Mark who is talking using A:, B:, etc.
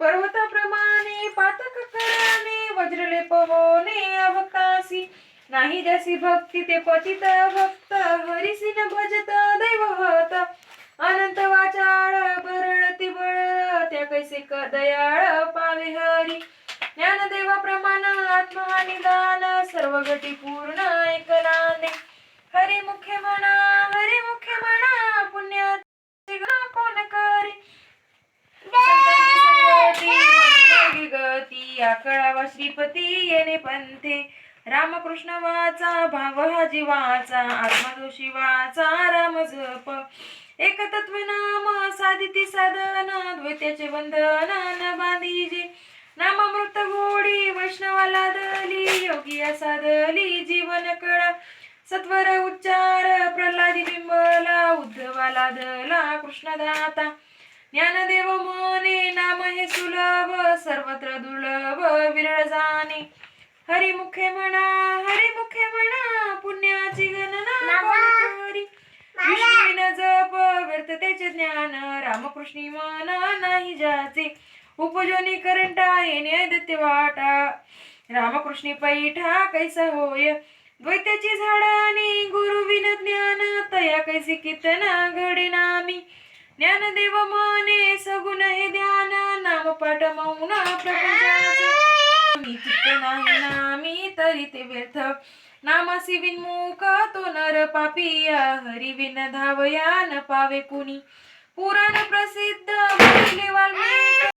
A: पर्वताप्रमाणे पातक कराने वज्रले होणे अवकाशी. नाही जशी भक्ती ते पतित भक्त. हरिसिन भजत दैवहत अनंत वाचाळ भरळती बळ त्या कैसे क दयाळ पावे हरी. ज्ञानदेवा प्रमाण आत्मा निदान सर्व घटी पूर्ण एकनाने. या कळावा श्रीपती येणे पंथे. रामकृष्ण वाचा भाव हा जीवाचा आत्मदोषी वाचा राम जप. एक तत्व नाम साधिती साधन द्वैत्याचे बंधन न बांधीजे. नामामृत गोडी वैष्णवाला दली योगी साधली जीवन कळा. सत्वर उच्चार प्रल्हादी बिंबला उद्धवाला दला कृष्णदाता. ज्ञानदेव मने नाम हे सुलभ सर्वत्र दुर्लभ. विरळ जाणे हरी मुखे म्हणा हरी मुखे म्हणा पुण्याची गणना कोण करी? विष्णुविन जप व्यर्थतेचे ज्ञान रामकृष्णी मन नाही ज्याचे. उपजोनी करंटा येणे दैत्य वाटा. रामकृष्णी पैठा कैसा होय? द्वैत्याची झाडानी गुरु विन ज्ञान तया कैसी कीर्तन घडे नामी. ज्ञानदेव मने सगुण हे ध्यान नाम पाठ मौन प्रपंचाचे मी चित्त नाही नामी तरी ते व्यर्थ. नामासी विनमुख तो नर पापिया हरि विन धावया न पावे कुणी पुराण प्रसिद्ध वाल्मिक.